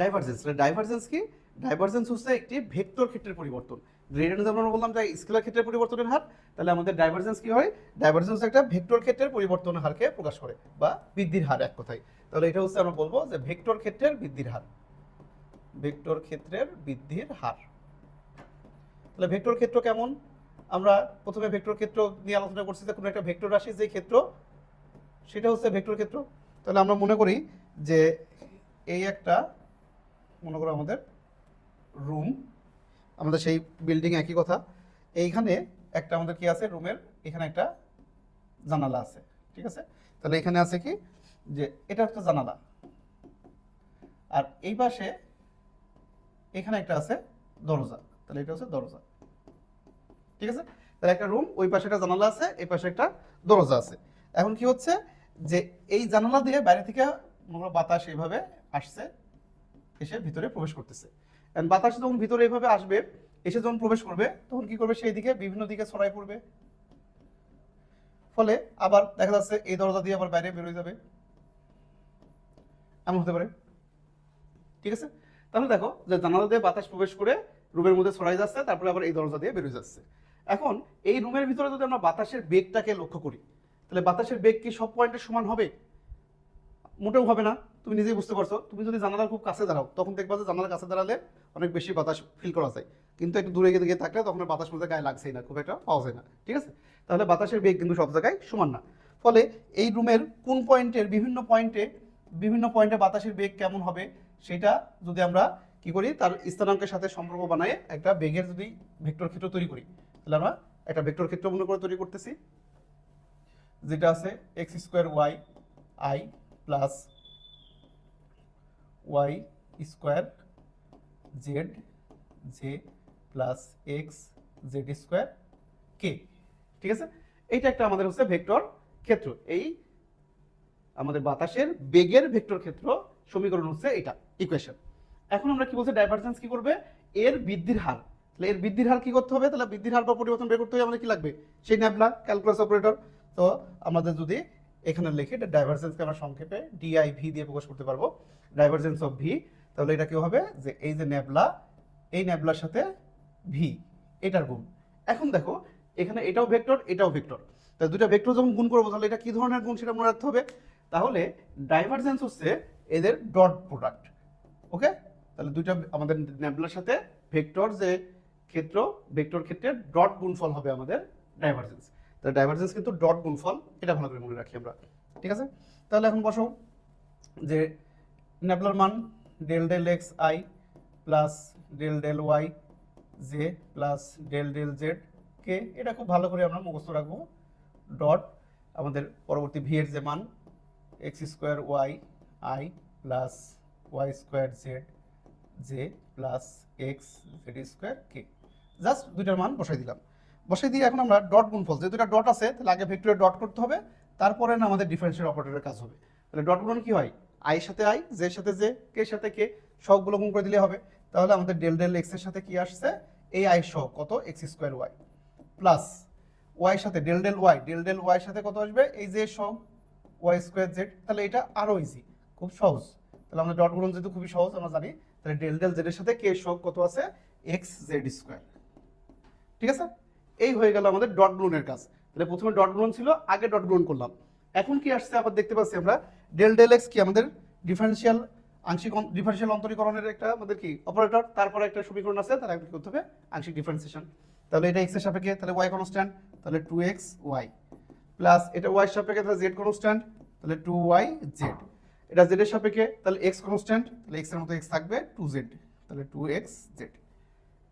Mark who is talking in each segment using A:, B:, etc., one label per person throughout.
A: Divergence divergence কি? Divergence হচ্ছে একটি ভেক্টর ক্ষেত্রের পরিবর্তন। গ্রেডিয়েন্ট আমরা বললাম যে স্কেলার ক্ষেত্রের পরিবর্তনের হার, তাহলে আমাদের ডাইভারজেন্স কি হয়? ডাইভারজেন্স একটা ভেক্টর ক্ষেত্রের পরিবর্তনের হারকে প্রকাশ করে, বা বৃদ্ধির হার এক কথায়। তাহলে এটা হচ্ছে আমরা বলব যে ভেক্টর ক্ষেত্রের বৃদ্ধির হার। ভেক্টর ক্ষেত্রের বৃদ্ধির হার। তাহলে ভেক্টর ক্ষেত্র কেমন? আমরা প্রথমে ভেক্টর ক্ষেত্র নিয়ে আলোচনা করছি যে কোনো একটা ভেক্টর রাশির যে ক্ষেত্র, সেটা হচ্ছে ভেক্টর ক্ষেত্র। তাহলে আমরা মনে করি যে এই একটা মনে করো আমাদের রুম আমাদের সেই বিল্ডিং একই কথা। এইখানে একটা আমাদের কি আছে? রুমের এখানে একটা জানালা আছে, ঠিক আছে? তাহলে এখানে আছে কি? যে এটা একটা জানালা। আর এই পাশে এখানে একটা আছে দরজা। তাহলে এটা হচ্ছে দরজা। ঠিক আছে? তাহলে একটা রুম ওই পাশে একটা জানালা আছে, এই পাশে একটা দরজা আছে। এখন কি হচ্ছে? যে এই জানালা দিয়ে বাইরে থেকে বাতাস এইভাবে আসছে। এসে ভিতরে প্রবেশ করতেছে। বাতাস যখন ভিতরে এইভাবে আসবে, এসে যখন প্রবেশ করবে, তখন কি করবে? সেই দিকে, বিভিন্ন দিকে ছড়াই পড়বে। ফলে আবার দেখা যাচ্ছে এই দরজা দিয়ে আবার বাইরে বেরোয় যাবে। এমন হতে পারে। ঠিক আছে? তাহলে দেখো যে জানালা দিয়ে বাতাস প্রবেশ করে রুমের মধ্যে ছড়াই যাচ্ছে, তারপরে আবার এই দরজা দিয়ে বেরোয় যাচ্ছে। এখন এই রুমের ভিতরে যদি আমরা বাতাসের বেগটাকে লক্ষ্য করি, তাহলে বাতাসের বেগ কি সব পয়েন্টে সমান হবে? মোটেও হবে না। তুমি নিজেই বুঝতে পারছ। তুমি যদি জানালার খুব কাছে দাঁড়াও, তখন দেখবা যে জানালার কাছে দাঁড়ালে অনেক বেশি বাতাস ফিল করা যায়। কিন্তু একটু দূরে গিয়ে থাকলে তখন বাতাস মধ্যে গায়ে লাগছেই না, খুব একটা পাওয়া যায় না। ঠিক আছে? তাহলে বাতাসের বেগ কিন্তু সব জায়গায় সমান না। ফলে এই রুমের কোন পয়েন্টের বিভিন্ন পয়েন্টে বিভিন্ন পয়েন্টে বাতাসের বেগ কেমন হবে, সেটা যদি আমরা কি করি, তার স্থানাঙ্কের সাথে সম্পর্ক বানায় একটা বেগের যদি ভেক্টর ক্ষেত্র তৈরি করি, তাহলে আমরা একটা ভেক্টর ক্ষেত্র মনে করে তৈরি করতেছি, যেটা আছে X square Y I plus Y square Z J plus X Z square K ঠিক আছে? এইটা একটা আমাদের হচ্ছে ভেক্টর ক্ষেত্র। এই আমাদের বাতাসের বেগের ভেক্টর ক্ষেত্র সমীকরণ হচ্ছে এটা ইকুয়েশন এখন আমরা কি বলছি ডাইভারজেন্স কি করবে? এর বৃদ্ধির হার। তাহলে এর বৃদ্ধির হার কি করতে হবে? তাহলে বৃদ্ধির হার বা পরিবর্তন বের করতে হবে, আমাদের কি লাগবে? সেই ন্যাবলা ক্যালকুলাস অপারেটর তো আমাদের যদি এখানে লিখে এটা ডাইভারজেন্সকে আমরা সংক্ষেপে ডিআই ভি দিয়ে প্রকাশ করতে পারব। ডাইভারজেন্স অফ ভি তাহলে এটা কি হবে? যে এই যে ন্যাবলা, এই ন্যাবলার সাথে ভি এটার গুণ। এখন দেখো, এখানে এটাও ভেক্টর এটাও ভেক্টর। তাহলে দুটা ভেক্টর যখন গুণ করব, তাহলে এটা কি ধরনের গুণ সেটা মনে রাখতে হবে? তাহলে ডাইভারজেন্স হচ্ছে এদের ডট প্রোডাক্ট ওকে তাহলে দুইটা আমাদের ন্যাবলার সাথে ভেক্টর যে ক্ষেত্র, ভেক্টর ক্ষেত্রে ডট গুণফল হবে আমাদের ডাইভারজেন্স তাহলে ডাইভারজেন্স কিন্তু ডট গুণফল, এটা ভালো করে মনে রাখি আমরা। ঠিক আছে? তাহলে এখন বসো যে ন্যাবলার মান del del X I plus del del Y J plus del del Z K এটা খুব ভালো করে আমরা মুখস্থ রাখব। ডট আমাদের পরবর্তী ভি এর যে মান X square Y I plus Y square Z J plus X Z square K just দুইটার মান বসাই দিলাম। বসাই দিয়ে এখন আমরা ডট গুণফল যেহেতু দুটা ডট আছে, তাহলে আগে ভেক্টরে ডট করতে হবে, তারপরে না আমাদের ডিফারেন্সিয়াল অপারেটরের কাজ হবে। তাহলে ডট গুণন কি হয়? আই সাথে আই জের সাথে জে কে সাথে কে সবগুলো গুণ করে দিলে হবে। তাহলে আমাদের ডেল ডেল এক্সের সাথে কি আসছে? এই আই সহ, কত? X square Y plus Y সাথে del del Y del del Y সাথে কত আসবে? এই যে সহ ওয়াই স্কোয়ার জেড তাহলে এটা আরও ইজি খুব সহজ। তাহলে আমাদের ডট গুণন যেহেতু খুবই সহজ, আমরা জানি, তাহলে ডেল ডেল জেড এর সাথে কে সহ কত আছে? এক্স জেড স্কোয়ার ঠিক আছে? এই হয়ে গেল আমাদের ডট গুণনের কাজ। তাহলে প্রথমে ডট গুণন ছিল, আগে ডট গুণন করলাম। এখন কি আসছে? আবার দেখতে পাচ্ছি আমরা, ডেল ডেল এক্স কি আমাদের ডিফারেন্সিয়াল আংশিক ডিফারেন্সিয়াল অন্তরীকরণের একটা আমাদের কি অপারেটর তারপরে একটা সমীকরণ আছে, তার একটা করতে হবে? আংশিক ডিফারেন্সিয়েশন তাহলে এটা এক্সের সাপেক্ষে, তাহলে ওয়াই কনস্ট্যান্ট তাহলে টু এক্স ওয়াই প্লাস এটা ওয়াই সাপেক্ষে, তাহলে জেড কনস্ট্যান্ট তাহলে টু ওয়াই জেড এটা জেড এর সাপেক্ষে, তাহলে এক্স কনস্ট্যান্ট তাহলে এক্সের মতো এক্স থাকবে টু জেড তাহলে টু এক্স জেড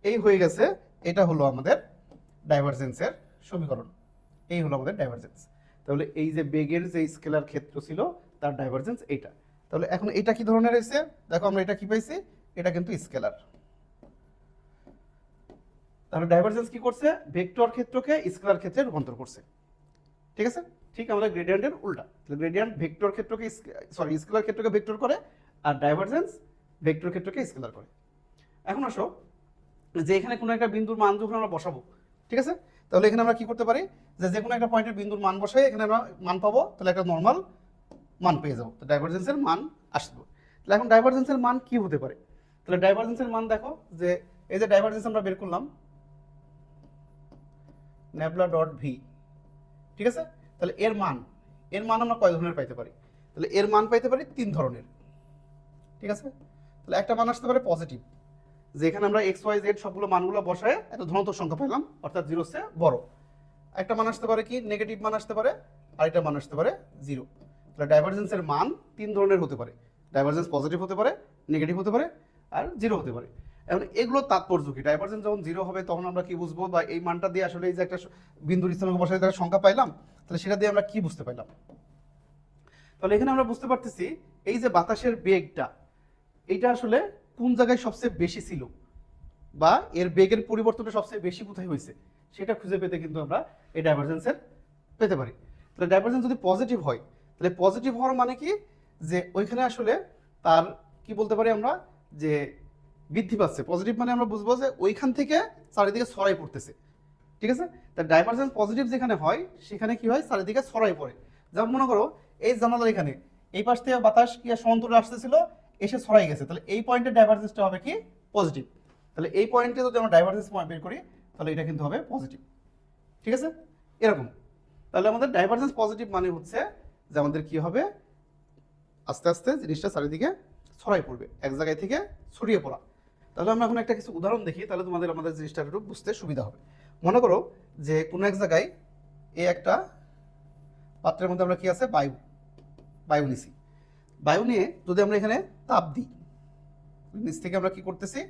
A: এই হয়ে গেছে, এটা হলো আমাদের ডাইভারজেন্সের সমীকরণ। এই হলো আমাদের ডাইভারজেন্স তাহলে এই যে বেগের যে স্কেলার ক্ষেত্র ছিল, তার ডাইভারজেন্স এইটা। তাহলে এখন এটা কি ধরনের হয়েছে? দেখো আমরা এটা কি পাইছি? এটা কিন্তু স্কেলার। তাহলে ডাইভারজেন্স কি করছে? ভেক্টর ক্ষেত্রকে স্কেলার ক্ষেত্রে রূপান্তর করছে। ঠিক আছে? ঠিক আমাদের গ্রেডিয়েন্টের উল্টা। তাহলে গ্রেডিয়েন্ট ভেক্টর ক্ষেত্রকে সরি স্কেলার ক্ষেত্রকে ভেক্টর করে আর ডাইভারজেন্স ভেক্টর ক্ষেত্রকে স্কেলার করে। এখন আসো, যে এখানে কোনো একটা বিন্দুর মান যখন আমরা বসাবো ঠিক আছে? তাহলে এখানে আমরা কি করতে পারি? যে যে কোনো একটা পয়েন্টের বিন্দুর মান বসাই, এখানে আমরা মান পাবো, তাহলে একটা নর্মাল মান পেয়ে যাব। তো ডাইভারজেন্সের মান আসবে। তাহলে এখন ডাইভারজেন্সের মান কি হতে পারে? তাহলে ডাইভারজেন্সের মান দেখো, যে এই যে ডাইভারজেন্স আমরা বের করলাম ন্যাবলা ডট ভি ঠিক আছে? তাহলে এর মান এর মান আমরা কয় ধরনের পাইতে পারি? তাহলে এর মান পাইতে পারি তিন ধরনের, ঠিক আছে? তাহলে একটা মান আসতে পারে পজিটিভ যে এখানে আমরা এক্স ওয়াই জেড সবগুলো মানগুলো বসায় একটা ধনাত্মক সংখ্যা পেলাম, অর্থাৎ জিরো সে বড়। একটা মান আসতে পারে কি? নেগেটিভ মান আসতে পারে আর একটা মান আসতে পারে জিরো। তাহলে ডাইভারজেন্সের মান তিন ধরনের হতে পারে। ডাইভারজেন্স পজিটিভ হতে পারে নেগেটিভ হতে পারে, আর জিরো হতে পারে। এখন এগুলো তাৎপর্য কি? ডাইভারজেন্স যখন জিরো হবে, তখন আমরা কি বুঝব? বা এই মানটা দিয়ে আসলে এই যে একটা বিন্দুর স্থানাঙ্ক বসায় তার সংখ্যা পাইলাম, তাহলে সেটা দিয়ে আমরা কি বুঝতে পাইলাম? তাহলে এখানে আমরা বুঝতে পারতেছি, এই যে বাতাসের বেগটা, এইটা আসলে কোন জায়গায় সবচেয়ে বেশি ছিল? বা এর বেগের পরিবর্তনটা সবচেয়ে বেশি কোথায় হয়েছে? সেটা খুঁজে পেতে কিন্তু আমরা এই ডাইভারজেন্সের পেতে পারি। তাহলে ডাইভারজেন্স যদি পজিটিভ হয়, তাহলে পজিটিভ হওয়ার মানে কি? যে ওইখানে আসলে তার কি বলতে পারি আমরা? যে বৃদ্ধি পাচ্ছে। পজিটিভ মানে আমরা বুঝব যে ওইখান থেকে চারিদিকে ছড়াই পড়তেছে। ঠিক আছে? তা ডাইভারজেন্স পজিটিভ যেখানে হয়, সেখানে কি হয়? চারিদিকে ছড়াই পড়ে। যেমন মনে করো, এই জানালার এখানে, এই পাশ থেকে বাতাস কি সমান্তরে আসতেছিল? এসে ছড়াই গেছে, তাহলে এই পয়েন্টের ডাইভারজেন্সটা হবে কি? পজিটিভ তাহলে এই পয়েন্টে যদি আমরা ডাইভারজেন্স পয়েন্ট বের করি, তাহলে এটা কিন্তু হবে পজিটিভ ঠিক আছে? এরকম। তাহলে আমাদের ডাইভারজেন্স পজিটিভ মানে হচ্ছে যে আমাদের কি হবে? আস্তে আস্তে জিনিসটা চারিদিকে ছড়াই পড়বে, এক জায়গায় থেকে ছড়িয়ে পড়া। তাহলে আমরা এখন একটা কিছু উদাহরণ দেখি, তাহলে তোমাদের আমাদের জিনিসটা একটু বুঝতে সুবিধা হবে। মনে করো যে কোনো এক জায়গায় এই একটা পাত্রের মধ্যে আমরা কি আছে? বায়ু বায়ু নিছি বায়ু নিয়ে যদি আমরা এখানে তাপ দিই, নিচ থেকে আমরা কি করতেছি?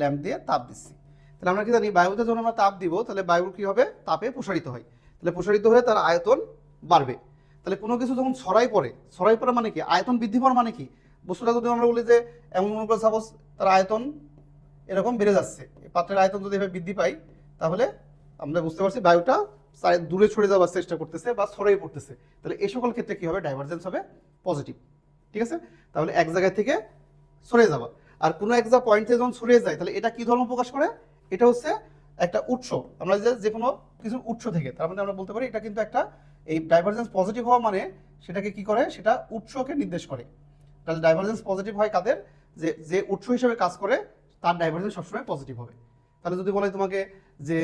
A: ল্যাম্প দিয়ে তাপ দিচ্ছি। তাহলে আমরা কি জানি, বায়ুতে যখন আমরা তাপ দিব, তাহলে বায়ুর কি হবে? তাপে প্রসারিত হয়। তাহলে প্রসারিত হয়ে তার আয়তন বাড়বে। তাহলে কোনো কিছু যখন ছড়াই পড়ে, ছড়াই পড়া মানে কি? আয়তন বৃদ্ধি পাওয়ার মানে কি? বস্তুটা যদি আমরা বলি যে, এমন মনে করে সাপোজ তার আয়তন এরকম বেড়ে যাচ্ছে। পাত্রের আয়তন যদি এভাবে বৃদ্ধি পাই, তাহলে আমরা বুঝতে পারছি বায়ুটা দূরে ছড়ে যাওয়ার চেষ্টা করতেছে বা ছড়াই পড়তেছে। তাহলে এই সকল ক্ষেত্রে কি হবে? ডাইভারজেন্স হবে পজিটিভ ঠিক আছে? তাহলে এক জায়গা থেকে সরে যাওয়া আর কোনো এক যা পয়েন্ট যখন সরে যায়, তাহলে এটা কি ধর্ম প্রকাশ করে? এটা হচ্ছে একটা উৎস। আমরা যে যে কোনো কিছুর উৎস থেকে, তার মানে আমরা বলতে পারি এটা কিন্তু একটা এই ডাইভারজেন্স পজিটিভ হওয়া মানে সেটাকে কি করে? সেটা উৎসকে নির্দেশ করে। তাহলে ডাইভারজেন্স পজিটিভ হয় কাদের? যে যে উৎস হিসেবে কাজ করে, তার ডাইভারজেন্স সবসময় পজিটিভ হবে। তাহলে যদি বলে তোমাকে যে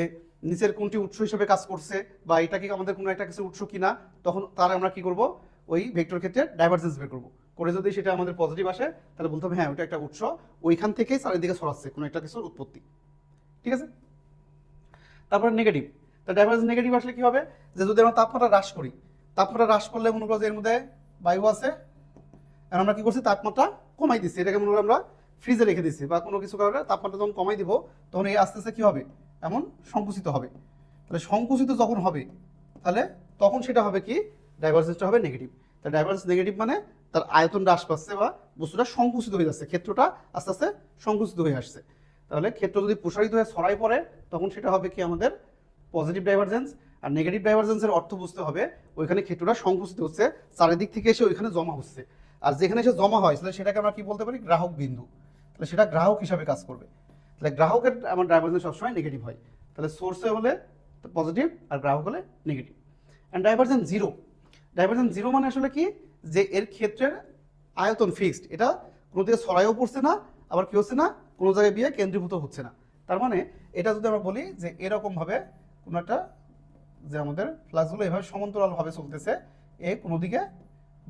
A: নিচের কোনটি উৎস হিসেবে কাজ করছে বা এটা কি আমাদের কোনো একটা কিছু উৎস কিনা, তখন তার আমরা কি করব? ওই ভেক্টর ক্ষেত্রে ডাইভারজেন্স বের করব। করে যদি সেটা আমাদের পজিটিভ আসে, তাহলে বলতে হবে হ্যাঁ ওটা একটা উৎস। ওইখান থেকেই চারিদিকে ছড়াচ্ছে, কোনো একটা কিছুর উৎপত্তি। ঠিক আছে? তারপরে নেগেটিভ তা ডাইভারজেন্স নেগেটিভ আসলে কি হবে? যে যদি আমরা তাপমাত্রা হ্রাস করি, তাপমাত্রা হ্রাস করলে মনে করো যে এর মধ্যে বায়ু আছে আর আমরা কি করছি? তাপমাত্রা কমাই দিচ্ছি। এটাকে মনে করো আমরা ফ্রিজে রেখে দিচ্ছি, বা কোনো কিছু কারণে তাপমাত্রা যখন কমাই দিব, তখন এই আস্তে আস্তে কী হবে? এমন সংকুচিত হবে। তাহলে সংকুচিত যখন হবে, তাহলে তখন সেটা হবে কি? ডাইভারজেন্সটা হবে নেগেটিভ তাহলে ডাইভারজেন্স নেগেটিভ মানে তার আয়তন হ্রাস পাচ্ছে বা বস্তুটা সংকুচিত হয়ে যাচ্ছে, ক্ষেত্রটা আস্তে আস্তে সংকুচিত হয়ে আসছে। তাহলে ক্ষেত্র যদি প্রসারিত হয়ে ছড়াই পড়ে, তখন সেটা হবে কি আমাদের পজিটিভ ডাইভারজেন্স আর নেগেটিভ ডাইভারজেন্সের অর্থ বুঝতে হবে, ওইখানে ক্ষেত্রটা সংকুচিত হচ্ছে, চারিদিক থেকে এসে ওইখানে জমা হচ্ছে। আর যেখানে এসে জমা হয়, তাহলে সেটাকে আমরা কি বলতে পারি? গ্রাহক বিন্দু। তাহলে সেটা গ্রাহক হিসাবে কাজ করবে। তাহলে গ্রাহকের আমার ডাইভারজেন্স সবসময় নেগেটিভ হয়। তাহলে সোর্সে হলে পজিটিভ আর গ্রাহক হলে negative and divergence zero divergence zero মানে আসলে কি? যে এর ক্ষেত্রের আয়তন ফিক্সড এটা কোনো দিকে ছড়াইও পড়ছে না, আবার কি হচ্ছে না, কোনো জায়গায় বিয়ে কেন্দ্রীভূত হচ্ছে না। তার মানে এটা যদি আমরা বলি যে এরকমভাবে কোনো একটা যে আমাদের ফ্লাক্সগুলো এভাবে সমান্তরালভাবে চলতেছে, এ কোনো দিকে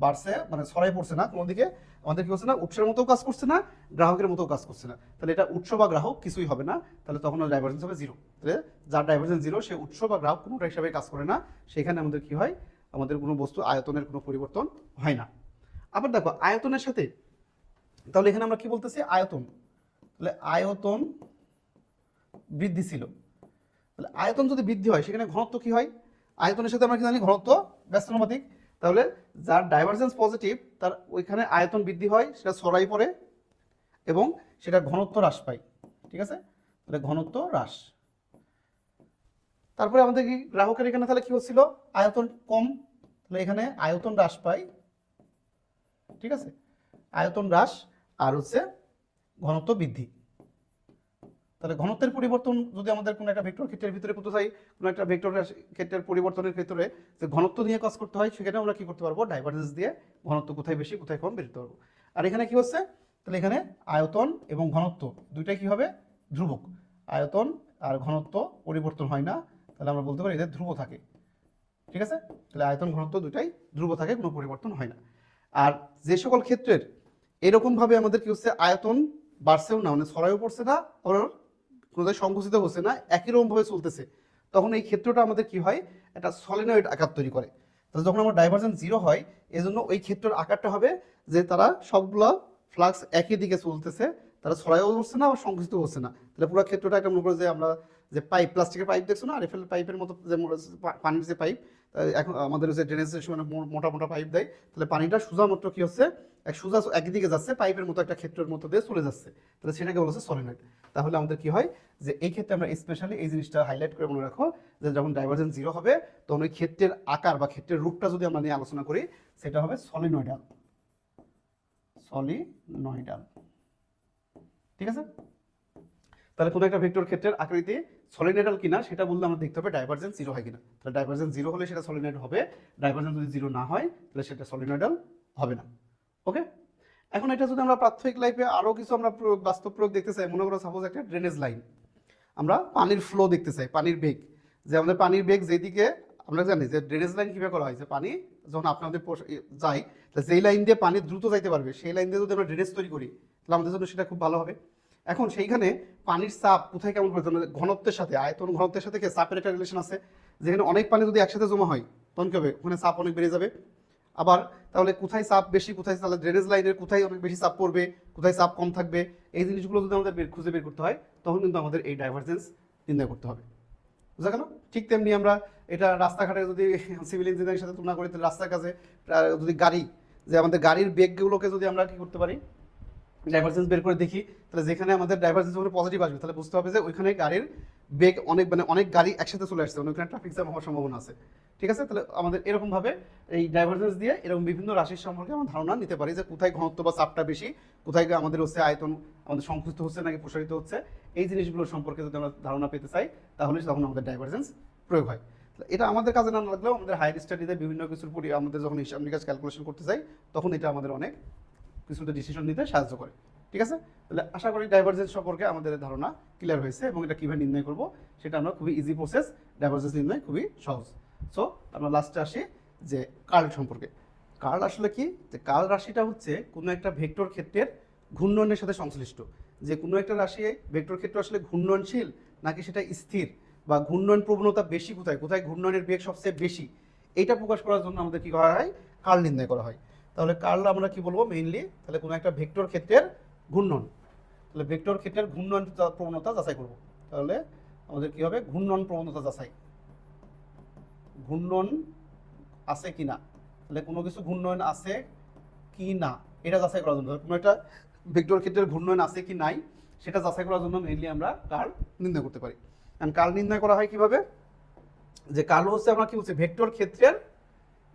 A: বাড়ছে মানে ছড়াই পড়ছে না, কোনো দিকে আমাদের কি হচ্ছে না, উৎসের মতো কাজ করছে না, গ্রাহকের মতো কাজ করছে না। তাহলে এটা উৎস বা গ্রাহক কিছুই হবে না, তাহলে তখন ডাইভারজেন্স হবে জিরো তাহলে যার ডাইভারজেন্স জিরো সে উৎস বা গ্রাহক কোনোটা হিসাবে কাজ করে না, সেখানে আমাদের কি হয় আমাদের কোনো বস্তু আয়তনের কোনো পরিবর্তন হয় না। আবার দেখো, আয়তনের সাথে, তাহলে এখানে আমরা কি বলতেছি? আয়তন। তাহলে আয়তন বৃদ্ধি ছিল। তাহলে আয়তন যদি বৃদ্ধি হয়, সেখানে ঘনত্ব কি হয়? আয়তনের সাথে আমরা কি জানি? ঘনত্ব ব্যস্তানুপাতিক। তাহলে যার ডাইভারজেন্স পজিটিভ তার ওইখানে আয়তন বৃদ্ধি হয়, সেটা ছড়াই পড়ে এবং সেটা ঘনত্ব হ্রাস পায়। ঠিক আছে? তাহলে ঘনত্ব হ্রাস। তারপরে আমাদের কি গ্রাহকের এখানে তাহলে কি হচ্ছিল? আয়তন কম, তাহলে এখানে আয়তন হ্রাস পাই। ঠিক আছে? আয়তন হ্রাস আর হচ্ছে ঘনত্ব বৃদ্ধি। তাহলে ঘনত্বের পরিবর্তন যদি আমাদের কোনো একটা ভেক্টর ক্ষেত্রের ভিতরে করতে চাই, কোনো একটা ভেক্টর ক্ষেত্রের পরিবর্তনের ক্ষেত্রে যে ঘনত্ব নিয়ে কাজ করতে হয়, সেখানে আমরা কি করতে পারব? ডাইভারজেন্স দিয়ে ঘনত্ব কোথায় বেশি, কোথায় কম বের করতে পারব। আর এখানে কি হচ্ছে? তাহলে এখানে আয়তন এবং ঘনত্ব দুইটাই কি হবে? ধ্রুবক। আয়তন আর ঘনত্ব পরিবর্তন হয় না। তাহলে আমরা বলতে পারি এদের ধ্রুব থাকে। ঠিক আছে? তাহলে আয়তন ঘনত্ব দুটাই ধ্রুব থাকে, কোনো পরিবর্তন হয় না। আর যে সকল ক্ষেত্রের এরকমভাবে আমাদের কি হচ্ছে, আয়তন বাড়ছেও না মানে ছড়াইও পড়ছে না, আবার কোনোটাই সংকুচিত হচ্ছে না, একই রকমভাবে চলতেছে। তখন এই ক্ষেত্রটা আমাদের কি হয়, একটা সলিনয়েড আকার তৈরি করে। তাহলে যখন আমার ডাইভারজেন্স জিরো হয়, এজন্য ওই ক্ষেত্রের আকারটা হবে যে তারা সবগুলা ফ্লাক্স একই দিকে চলতেছে, তারা ছড়াইও হচ্ছে না, আবার সংকুচিত হচ্ছে না। তাহলে পুরো ক্ষেত্রটা একটা মনে করো যে আমরা যে পাইপ প্লাস্টিকের পাইপ দেখছ না? আরএফএল পাইপের মতো যে পানির যে পাইপ এখন আমাদের যে ড্রেনেজ মানে মো- মোটা মোটা পাইপ দেয়, তাহলে পানিটা সোজা মাত্র কি হচ্ছে? এক সোজা একদিকে যাচ্ছে পাইপের মতো একটা ক্ষেত্রের মতো দিয়ে চলে যাচ্ছে। তাহলে সেটাকে বলা হচ্ছে সলিনয়েড তাহলে আমাদের কি হয়? যে এই ক্ষেত্রে আমরা স্পেশালি এই জিনিসটা হাইলাইট করে মনে রাখো, যে যখন ডাইভারজেন্স জিরো হবে, তখন ওই ক্ষেত্রের আকার বা ক্ষেত্রের রূপটা যদি আমরা নিয়ে আলোচনা করি, সেটা হবে সলিনয়েডাল সলিনয়েডাল ঠিক আছে? তাহলে কোনো একটা ভেক্টর ক্ষেত্রের আকৃতি সলিনয়েডাল কিনা সেটা বললে আমরা দেখতে হবে ডাইভারজেন্স জিরো হয় কিনা। তাহলে ডাইভারজেন্স জিরো হলে সেটা সলিনয়েড হবে ডাইভারজেন্স যদি জিরো না হয়, তাহলে সেটা সলিনয়েডাল হবে না। ওকে এখন এটা যদি আমরা প্রাথমিক লাইফে আরও কিছু আমরা বাস্তব প্রয়োগ দেখতে চাই, মনে করো সাপোজ একটা ড্রেনেজ লাইন আমরা পানির ফ্লো দেখতে চাই, পানির বেগ। যে আমাদের পানির বেগ যেদিকে, আমরা জানি যে ড্রেনেজ লাইন কীভাবে করা হয়, যে পানি যখন আপনাদের যায়, তাহলে যেই লাইন দিয়ে পানি দ্রুত যাইতে পারবে, সেই লাইন দিয়ে যদি আমরা ড্রেনেজ তৈরি করি, তাহলে আমাদের জন্য সেটা খুব ভালো হবে। এখন সেইখানে পানির চাপ কোথায় কেমন পড়ছে আমাদের ঘনত্বের সাথে, আয়তন ঘনত্বের সাথে কি চাপের একটা রিলেশন আছে? যেখানে অনেক পানি যদি একসাথে জমা হয়, তখন কি হবে? ওখানে চাপ অনেক বেড়ে যাবে। আবার তাহলে কোথায় চাপ বেশি, কোথায় তাহলে ড্রেনেজ লাইনের কোথায় অনেক বেশি চাপ পড়বে, কোথায় চাপ কম থাকবে, এই জিনিসগুলো যদি আমাদের বের, খুঁজে বের করতে হয়, তখন কিন্তু আমাদের এই ডাইভারজেন্স নির্ণয় করতে হবে। বুঝা গেল? ঠিক তেমনি আমরা এটা রাস্তাঘাটে যদি সিভিল ইঞ্জিনিয়ারের সাথে তুলনা করি, তাহলে রাস্তার কাছে যদি গাড়ি, যে আমাদের গাড়ির বেগগুলোকে যদি আমরা কি করতে পারি ডাইভারজেন্স বের করে দেখি, তাহলে যেখানে আমাদের ডাইভারজেন্স যখন পজিটিভ আসবে, তাহলে বুঝতে হবে যে ওইখানে গাড়ির বেগ অনেক মানে অনেক গাড়ি একসাথে চলে আসছে মানে ওইখানে ট্রাফিক জ্যাম হওয়ার সম্ভাবনা আছে। ঠিক আছে? তাহলে আমাদের এরকম ভাবে এই ডাইভারজেন্স দিয়ে এরকম বিভিন্ন রাশির সম্পর্কে আমরা ধারণা নিতে পারি যে কোথায় ঘনত্ব বা চাপটা বেশি, কোথায় আমাদের হচ্ছে আয়তন, আমাদের সংকুচিত হচ্ছে নাকি প্রসারিত হচ্ছে, এই জিনিসগুলো সম্পর্কে যদি আমরা ধারণা পেতে চাই, তাহলে তখন আমাদের ডাইভারজেন্স প্রয়োগ হয়। এটা আমাদের কাজে না লাগলেও আমাদের হায়ার স্টাডিতে বিভিন্ন কিছুর পরি আমাদের যখন হিসাব নিকাশ ক্যালকুলেশন করতে চাই তখন এটা আমাদের অনেক কিছুতে ডিসিশন নিতে সাহায্য করে। ঠিক আছে? তাহলে আশা করি ডাইভারজেন্স সম্পর্কে আমাদের ধারণা ক্লিয়ার হয়েছে এবং এটা কীভাবে নির্ণয় করব সেটা আমরা খুবই ইজি প্রসেস ডাইভারজেন্স নির্ণয় খুবই সহজ। সো আমরা লাস্টে আসি যে কার্ল সম্পর্কে। কার্ল আসলে কি? যে কার্ল রাশিটা হচ্ছে কোনো একটা ভেক্টর ক্ষেত্রের ঘূর্ণনের সাথে সংশ্লিষ্ট। যে কোনো একটা রাশি ভেক্টর ক্ষেত্র আসলে ঘূর্ণনশীল নাকি সেটা স্থির বা ঘূর্ণন প্রবণতা বেশি কোথায়? কোথায় ঘূর্ণনের বেগ সবচেয়ে বেশি? এটা প্রকাশ করার জন্য আমাদের কি করা হয়? কার্ল নির্ণয় করা হয়। তাহলে কার্ল আমরা কি বলব? মেইনলি তাহলে কোনো একটা ভেক্টর ক্ষেত্রের ঘূর্ণন। তাহলে ভেক্টর ক্ষেত্রের ঘূর্ণন প্রবণতা যাচাই করব। তাহলে আমাদের কি হবে? ঘূর্ণন প্রবণতা যাচাই। ঘূর্ণন আছে কি না তাহলে কোনো কিছু ঘূর্ণন আছে কি না এটা যাচাই করার জন্য। কোনো একটা ভেক্টর ক্ষেত্রের ঘূর্ণন আছে কি নাই, সেটা যাচাই করার জন্য মেইনলি আমরা কার্ল নির্ণয় করতে পারি। কারণ কার্ল নির্ণয় করা হয় কীভাবে? যে কার্ল হচ্ছে আমরা কি বলছি? ভেক্টর ক্ষেত্রের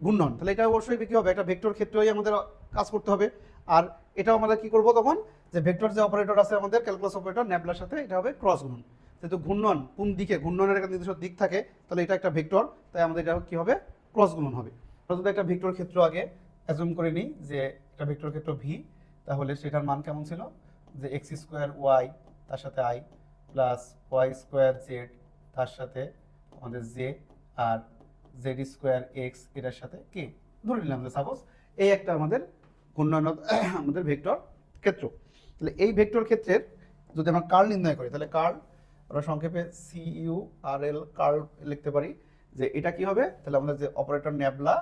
A: ঘূর্ণন তাহলে এটা অবশ্যই কি হবে। একটা ভেক্টর ক্ষেত্রেই আমাদের কাজ করতে হবে। আর এটাও আমরা কি করব তখন? যে ভেক্টর যে অপারেটর আছে আমাদের, ক্যালকুলাস অপারেটর ন্যাবলার সাথে এটা হবে ক্রস গুণন। যেহেতু ঘূর্ণন কোন দিকে? ঘূর্ণনের একটা নির্দিষ্ট দিক থাকে, তাহলে এটা একটা ভেক্টর, তাই আমাদের এটা কি হবে? ক্রস গুণন হবে। যদি একটা ভেক্টর ক্ষেত্র আগে অ্যাজুম করে নিই যে একটা ভেক্টর ক্ষেত্র ভি তাহলে সেটার মান কেমন ছিল? যে এক্স স্কোয়ার ওয়াই তার সাথে I plus Y square Z তার সাথে আমাদের জে আর জেড স্কোয়ার এক্স এটার সাথে কে? ধরে নিলাম যে সাপোজ এই একটা আমাদের ঘূর্ণন, আমাদের ভেক্টর ক্ষেত্র। তাহলে এই ভেক্টর ক্ষেত্রের যদি আমরা কার্ল নির্ণয় করি, তাহলে কার্ল আমরা সংক্ষেপে C U R L curl লিখতে পারি, যে এটা কি হবে? তাহলে আমাদের যে অপারেটর ন্যাবলা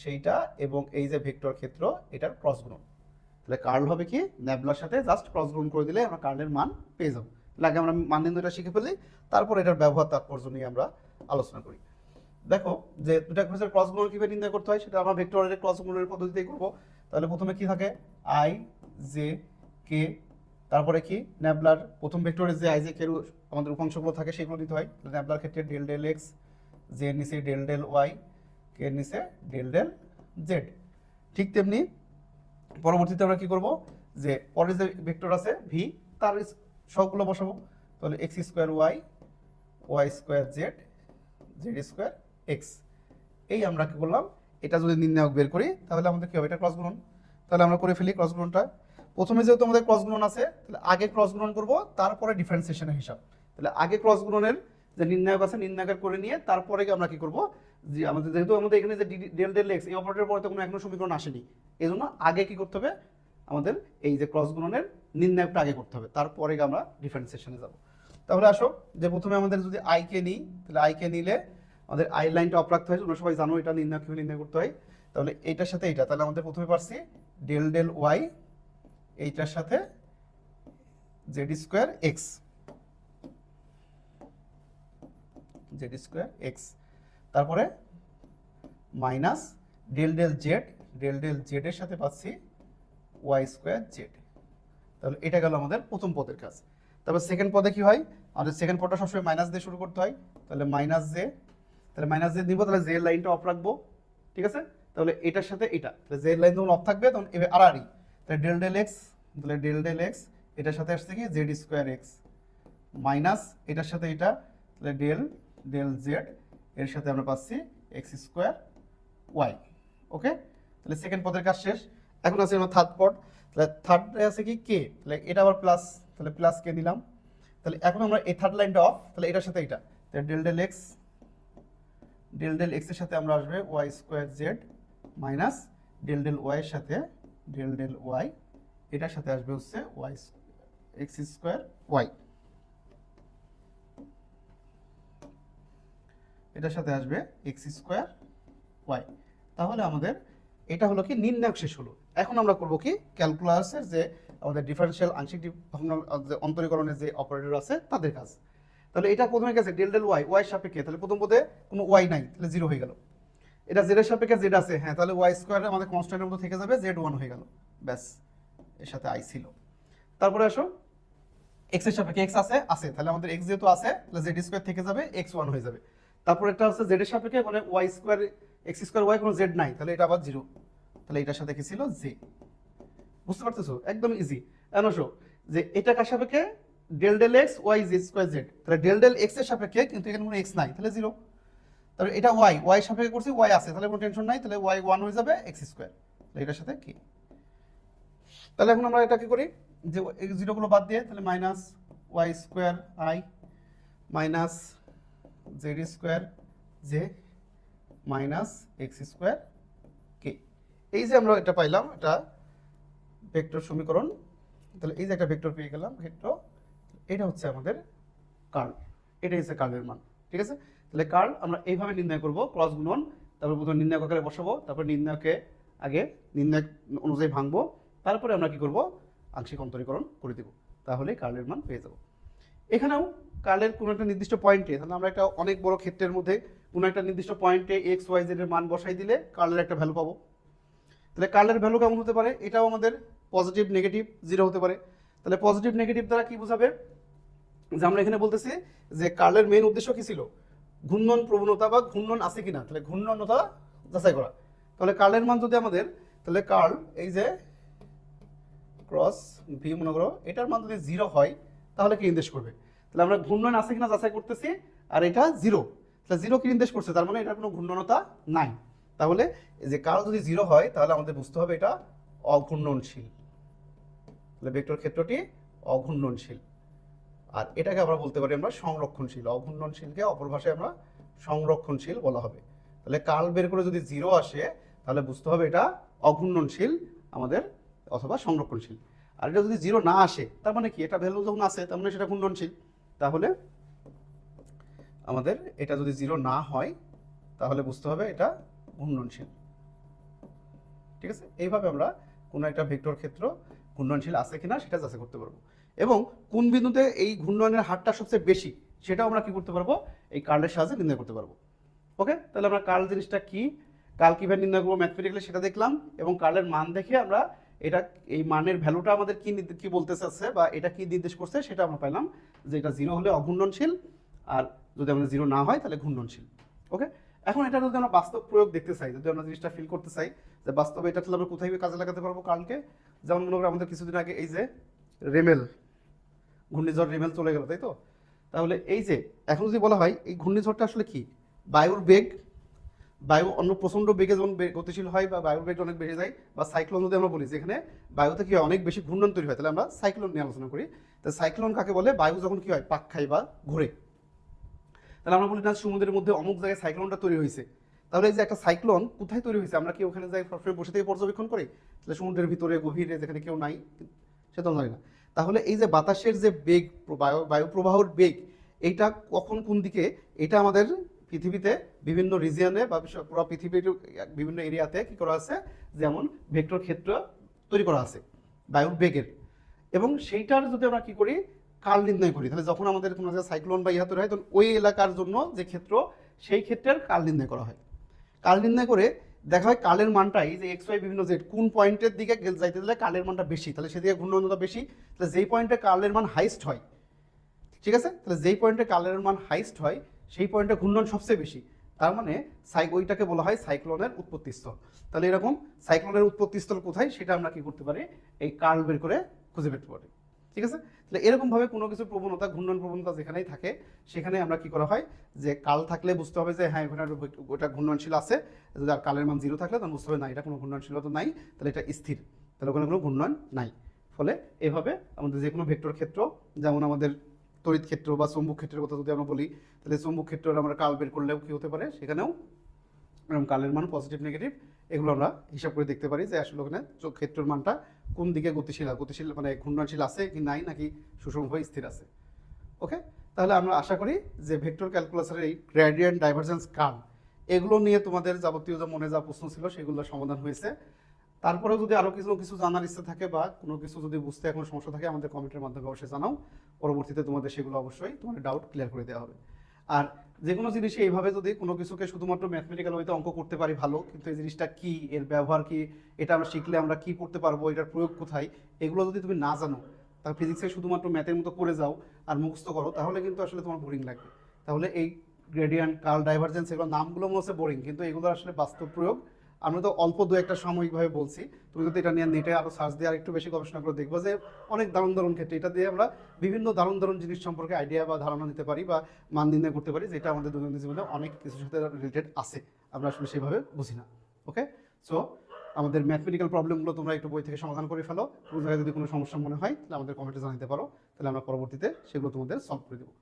A: সেইটা এবং এই যে ভেক্টর ক্ষেত্র, এটার ক্রস তাহলে কার্ল হবে কি? ন্যাবলার সাথে জাস্ট ক্রস করে দিলে আমরা কার্লের মান পেয়ে যাব। তাহলে আগে আমরা মান নির্ণয়টা শিখে ফেলি, তারপর এটার ব্যবহার তাৎপর্য নিয়ে আমরা আলোচনা করি। দেখো, যে দুটা ক্ষেত্রের ক্রস গুণ কীভাবে নির্ণয় করতে হয় সেটা আমরা ভেক্টরের ক্রস গুণের পদ্ধতিতেই করব। তাহলে প্রথমে কি থাকে? আই জে কে তারপরে কি? ন্যাবলার প্রথম ভেক্টরের যে আই জে কে আমাদের উপাংশগুলো থাকে সেগুলো নিতে হয়। তাহলে ন্যাবলার ক্ষেত্রে ডেল ডেল এক্স জে নিচে ডেল ডেল ওয়াই কে নিচে ডেল ডেল জেড ঠিক তেমনি পরবর্তীতে আমরা কি করব? যে পরের যে ভেক্টর আছে ভি তার সবগুলো বসাবো। তাহলে X square Y Y square Z Z square X. এই আমরা কি করলাম? এটা যদি নির্ণায়ক বের করি, তাহলে আমাদের কি হবে? এটা ক্রস গুণন। তাহলে আমরা করে ফেলি ক্রস গুণনটা। প্রথমে যেহেতু আমাদের ক্রস গুণন আছে, তাহলে আগে ক্রস গুণন করব, তারপরে ডিফারেন্সিয়েশনের হিসাব। তাহলে আগে ক্রস গুণনের যে নির্ণায়ক আছে নির্ণায়ক করে নিয়ে তারপরে আমরা কি করব? যে আমাদের যেহেতু আমাদের এখানে যে ডেল ডেল এক্স, এই অপারেটর পরে তো কোনো এখনও সমীকরণ আসেনি। এই জন্য আগে কি করতে হবে? আমাদের এই যে ক্রস গুণনের নির্ণায়কটা আগে করতে হবে। তারপরে আমরা ডিফারেন্সিয়েশনে যাব। তাহলে আসো, যে প্রথমে আমাদের যদি আই কে নিই, তাহলে আই কে নিলে আমাদের আই লাইনটা অফ রাখতে হয়, তোমরা সবাই জানো এটা নির্ণয়, কীভাবে নির্ণয় করতে হয়। তাহলে এইটার সাথে এইটা, তাহলে আমাদের প্রথমে পারছি ডেল ডেল ওয়াই এইটার সাথে Z square X Z square X তারপরে minus del del Z del del Z এর সাথে পাচ্ছি ওয়াই স্কোয়ার জেড তাহলে এটা গেল আমাদের প্রথম পদের কাজ। তারপর সেকেন্ড পদে কি হয়? আমাদের সেকেন্ড পদটা সবসময় মাইনাস দিয়ে শুরু করতে হয়। তাহলে মাইনাস জে তাহলে মাইনাস জে দিব, তাহলে জে লাইনটা অফ রাখব, ঠিক আছে? তাহলে এটার সাথে এটা, তাহলে জে লাইন যখন অফ থাকবে, তখন এবার আর আরই তাহলে ডেল ডেল এক্স তাহলে ডেল ডেল এক্স এটার সাথে আসছে কি? জেড স্কোয়ার এক্স মাইনাস এটার সাথে এটা, তাহলে ডেল ডেল জেড এর সাথে আমরা পাচ্ছি এক্স স্কোয়ার ওয়াই ওকে তাহলে সেকেন্ড পদের কাজ শেষ। এখন আছে আমার থার্ড পদ, তাহলে থার্ড আছে কি? কে তাহলে এটা আবার প্লাস তাহলে প্লাস কে দিলাম। তাহলে এখন আমরা এই থার্ড লাইনটা অফ তাহলে এটার সাথে এটা, তাহলে del del X del del এক্সের সাথে আমরা আসবে Y square Z minus del del Y এর সাথে ডেল ডেল ওয়াই এটার সাথে আসবে হচ্ছে ওয়াই এক্স স্কোয়ার ওয়াই এটার সাথে আসবে এক্স স্কোয়ার ওয়াই তাহলে আমাদের এটা হলো কি নির্ণায়ক শেষ হলো এখন আমরা করব কি ক্যালকুলাসের যে আমাদের ডিফারেনশিয়াল আংশিক অন্তরীকরণের যে অপারেটর আছে তাদের কাজ। তাহলে এটা প্রথমে গেছে ডেল ডেল ওয়াই ওয়াই সাপেক্ষে, তাহলে প্রথম পদে কোনো ওয়াই নাই, তাহলে জিরো হয়ে গেল। এটা জেডের সাপেক্ষে জেড আছে হ্যাঁ তাহলে ওয়াই স্কোয়ার আমাদের কনস্ট্যান্টের মতো থেকে যাবে জেড ওয়ান হয়ে গেল, ব্যাস, এর সাথে আই ছিল। তারপরে আসো এক্সের সাপেক্ষে এক্স আছে আছে, তাহলে আমাদের এক্স যেহেতু আছে, তাহলে জেড স্কোয়ার থেকে যাবে এক্স ওয়ান হয়ে যাবে। তারপর একটা হচ্ছে জেড এর সাপেক্ষে মানে Y square X square Y কোনো জেড নাই, তাহলে এটা আবার জিরো তাহলে এটার সাথে কি ছিল? জে বুঝতে পারতেছো? একদম ইজি এখন আসো, যে এটা কার সাপেক্ষে? Del del X Y J square Z তাহলে ডেল ডেল এক্সের সাপেক্ষে কিন্তু এখানে কোনো এক্স নাই, তাহলে জিরো তাহলে এটা ওয়াই ওয়াই সাপেক্ষে করছি ওয়াই আছে, তাহলে কোনো টেনশন নাই, তাহলে ওয়াই ওয়ান হয়ে যাবে এক্স স্কোয়ার এটার সাথে কি? তাহলে এখন আমরা এটা কি করি? যে জিরোগুলো বাদ দিয়ে, তাহলে minus Y square I minus Z square J minus X square K এই যে আমরা এটা পাইলাম, এটা ভেক্টর সমীকরণ, তাহলে এই যে একটা ভেক্টর পেয়ে গেলাম ভেক্টর এটা হচ্ছে আমাদের কার্ল। এটা হচ্ছে কার্লের মান, ঠিক আছে? তাহলে কার্ল আমরা এইভাবে নির্ণয় করব ক্রস গুণন, তারপর প্রথমে নির্ণায়ক আকারে বসাবো, তারপর নির্ণায়কে আগে নির্ণায়ক অনুযায়ী ভাঙবো, তারপরে আমরা কি করব? আংশিক অন্তরীকরণ করে দেব। তাহলে কার্লের মান পেয়ে যাব। এখানেও কার্লের কোনো একটা নির্দিষ্ট পয়েন্টে তাহলে আমরা একটা অনেক বড় ক্ষেত্রের মধ্যে কোনো একটা নির্দিষ্ট পয়েন্টে এক্স ওয়াই জেড এর মান বসাই দিলে কার্লের একটা ভ্যালু পাবো। তাহলে কার্লের ভ্যালু কেমন হতে পারে? এটাও আমাদের পজিটিভ নেগেটিভ জিরো হতে পারে। তাহলে পজিটিভ নেগেটিভ দ্বারা কি বোঝাবে? যে আমরা এখানে বলতেছি যে কার্লের মেইন উদ্দেশ্য কি ছিল? ঘূর্ণন প্রবণতা বা ঘূর্ণন আছে কিনা? তাহলে ঘূর্ণনতা যাচাই করা। তাহলে কার্লের মান যদি আমাদের, তাহলে কার্ল এই যে ক্রস ভি, মনে করো, এটার মান যদি জিরো হয়, তাহলে কি নির্দেশ করবে? তাহলে আমরা ঘূর্ণন আছে কিনা যাচাই করতেছি, আর এটা জিরো তাহলে জিরো কি নির্দেশ করছে? তার মানে এটার কোনো ঘূর্ণনতা নাই। তাহলে যে কার্ল যদি জিরো হয়, তাহলে আমাদের বুঝতে হবে এটা অঘূর্ণনশীল। তাহলে ভেক্টর ক্ষেত্রটি অঘূর্ণনশীল। আর এটাকে আমরা বলতে পারি আমরা সংরক্ষণশীল অঘূর্ণনশীলকে অপর ভাষায় আমরা সংরক্ষণশীল বলা হবে। তাহলে কাল বের করে যদি জিরো আসে, তাহলে বুঝতে হবে এটা অঘূর্ণনশীল আমাদের অথবা সংরক্ষণশীল। আর এটা যদি জিরো না আসে, তার মানে কি? এটা ভ্যালু যখন আসে তার মানে সেটা ঘূর্ণনশীল তাহলে আমাদের এটা যদি জিরো না হয়, তাহলে বুঝতে হবে এটা ঘূর্ণনশীল ঠিক আছে? এইভাবে আমরা কোনো একটা ভেক্টর ক্ষেত্র ঘূর্ণনশীল আছে কিনা সেটা যাচাই করতে পারব। এবং কোন বিন্দুতে এই ঘূর্ণনের হারটা সবচেয়ে বেশি, সেটাও আমরা কি করতে পারব? এই কার্লের সাহায্যে নির্ণয় করতে পারব। ওকে তাহলে আমরা কার্ল জিনিসটা কি? কার্ল কীভাবে নির্ণয় করব? ম্যাথমেটিক্যালি সেটা দেখলাম এবং কার্লের মান দেখে আমরা এটা এই মানের ভ্যালুটা আমাদের কি কি বলতে চাচ্ছে বা এটা কি নির্দেশ করছে সেটা আমরা পাইলাম যে এটা জিরো হলে অঘূর্ণনশীল আর যদি আমাদের জিরো না হয় তাহলে ঘূর্ণনশীল। ওকে এখন এটা যদি আমরা বাস্তব প্রয়োগ দেখতে চাই, যদি আমরা জিনিসটা ফিল করতে চাই যে বাস্তবে এটা তাহলে আমরা কোথায় কাজে লাগাতে পারব কালকে যেমন মনে করো আমাদের কিছুদিন আগে এই যে রেমেল ঘূর্ণিঝড় রেমেল চলে গেল, তাই তো? তাহলে এই যে, এখন যদি বলা হয়, এই ঘূর্ণিঝড়টা আসলে কি? বায়ুর বেগ, বায়ু অন্য প্রচণ্ড বেগে যখন গতিশীল হয় বা বায়ুর বেগ অনেক বেড়ে যায়, বা সাইক্লোন যদি আমরা বলি, যেখানে বায়ুতে কি হয়? অনেক বেশি ঘূর্ণন তৈরি হয়, তাহলে আমরা সাইক্লোন নিয়ে আলোচনা করি। তো সাইক্লোন কাকে বলে? বায়ু যখন কি হয়? পাক খায় বা ঘুরে। তাহলে আমরা বলি, না, সমুদ্রের মধ্যে অমুক জায়গায় সাইক্লোনটা তৈরি হয়েছে। তাহলে এই যে একটা সাইক্লোন কোথায় তৈরি হয়েছে? আমরা কি ওখানে যাই সবসময় বসে থেকে পর্যবেক্ষণ করি? তাহলে সমুদ্রের ভিতরে, গভীরে, যেখানে কেউ নাই সেটা জানি না। তাহলে এই যে বাতাসের যে বেগ, বায়ু প্রবাহের বেগ, এইটা কখন কোন দিকে? এটা আমাদের পৃথিবীতে বিভিন্ন রিজিয়নে বা পুরো পৃথিবীর বিভিন্ন এরিয়াতে কি করা আছে? যেমন ভেক্টর ক্ষেত্র তৈরি করা আছে, বায়ুর বেগের। এবং সেইটার যদি আমরা কি করি? কাল নির্ণয় করি। তাহলে যখন আমাদের কোনো সাইক্লোন বা ইহা তৈরি হয়, তখন ওই এলাকার জন্য যে ক্ষেত্র, সেই ক্ষেত্রের কাল নির্ণয় করা হয়। কাল নির্ণয় করে দেখা হয় কালের মানটাই যে এক্স ওয়াই বিভিন্ন জেড কোন পয়েন্টের দিকে যাইতে দিলে কালের মানটা বেশি, তাহলে সেদিকে ঘূর্ণনটা বেশি, তাহলে যেই পয়েন্টে কালের মান হাইস্ট হয়, ঠিক আছে? তাহলে যেই পয়েন্টে কালের মান হাইস্ট হয়, সেই পয়েন্টে ঘূর্ণন সবচেয়ে বেশি, তার মানে সাইক ওইটাকে বলা হয় সাইক্লোনের উৎপত্তিস্থল। তাহলে এরকম সাইক্লোনের উৎপত্তিস্থল কোথায়? সেটা আমরা কি করতে পারি? এই কার্ল বের করে খুঁজে পেতে পারি, ঠিক আছে? তাহলে এরকমভাবে কোনো কিছু প্রবণতা, ঘূর্ণন প্রবণতা যেখানেই থাকে সেখানে আমরা কি করা হয়? যে কাল থাকলে বুঝতে হবে যে হ্যাঁ একটা- ওটা ঘূর্ণনশীল আছে। যদি আর কালের মান জিরো থাকলে তখন বুঝতে হবে না, এটা কোনো ঘূর্ণনশীলতা নাই, তাহলে এটা স্থির। তাহলে ওখানে কোনো ঘূর্ণন নাই। ফলে এভাবে আমাদের যে কোনো ভেক্টর ক্ষেত্র, যেমন আমাদের তড়িৎ ক্ষেত্র বা চৌম্বক ক্ষেত্রের কথা যদি আমরা বলি, তাহলে চৌম্বক ক্ষেত্রের আমরা কাল বের করলেও কি হতে পারে? সেখানেও এরকম কালের মান পজিটিভ নেগেটিভ এগুলো আমরা হিসাব করে দেখতে পারি যে আসলে ওখানে ক্ষেত্রের মানটা কোন দিকে গতিশীল গতিশীল মানে ঘূর্ণনশীল আছে কি নাই নাকি সুষমভাবে স্থির আছে। ওকে তাহলে আমরা আশা করি যে ভেক্টর ক্যালকুলাসের এই গ্রেডিয়েন্ট ডাইভারজেন্স কার্ভ এগুলো নিয়ে তোমাদের যাবতীয় যে মনে যা প্রশ্ন ছিল সেগুলো সমাধান হয়েছে। তারপরেও যদি আরও কিছু কিছু জানার ইচ্ছা থাকে বা কোনো কিছু যদি বুঝতে এখন সমস্যা থাকে, আমাদের কমেন্টের মাধ্যমে অবশ্যই জানাও। পরবর্তীতে তোমাদের সেগুলো অবশ্যই তোমাদের ডাউট ক্লিয়ার করে দেওয়া হবে। আর যে কোনো জিনিসে এইভাবে যদি কোনো কিছুকে শুধুমাত্র ম্যাথমেটিক্যাল হয়তো অঙ্ক করতে পারি ভালো, কিন্তু এই জিনিসটা কি, এর ব্যবহার কি, এটা আমরা শিখলে আমরা কি করতে পারব, এটার প্রয়োগ কোথায়, এগুলো যদি তুমি না জানো, তাহলে ফিজিক্সে শুধুমাত্র ম্যাথের মতো করে যাও আর মুখস্থ করো, তাহলে কিন্তু আসলে তোমার বোরিং লাগবে। তাহলে এই গ্রেডিয়ান্ট কার্ল ডাইভারজেন্স এগুলো নামগুলো মনে হচ্ছে বোরিং কিন্তু এগুলো আসলে বাস্তব প্রয়োগ আমরা তো অল্প দু একটা সাময়িকভাবে বলছি। তুমি যদি এটা নিয়ে নেটে আরও সার্চ দিয়ে আর একটু বেশি গবেষণা করে দেখব যে অনেক দারুণ দারুণ ক্ষেত্রে এটা দিয়ে আমরা বিভিন্ন দারুণ দারুণ জিনিস সম্পর্কে আইডিয়া বা ধারণা নিতে পারি বা মান নির্ণয় করতে পারি, যেটা আমাদের দৈনন্দিন জীবনে অনেক কিছুর সাথে রিলেটেড আছে। আমরা আসলে সেভাবে বুঝি না ওকে সো আমাদের ম্যাথমেটিক্যাল প্রবলেমগুলো তোমরা একটু বই থেকে সমাধান করে ফেলো। কোনো জায়গায় যদি কোনো সমস্যা মনে হয়, তাহলে আমাদের কমেন্টে জানাতে পারো। তাহলে আমরা পরবর্তীতে সেগুলো তোমাদের সলভ করে দেবো।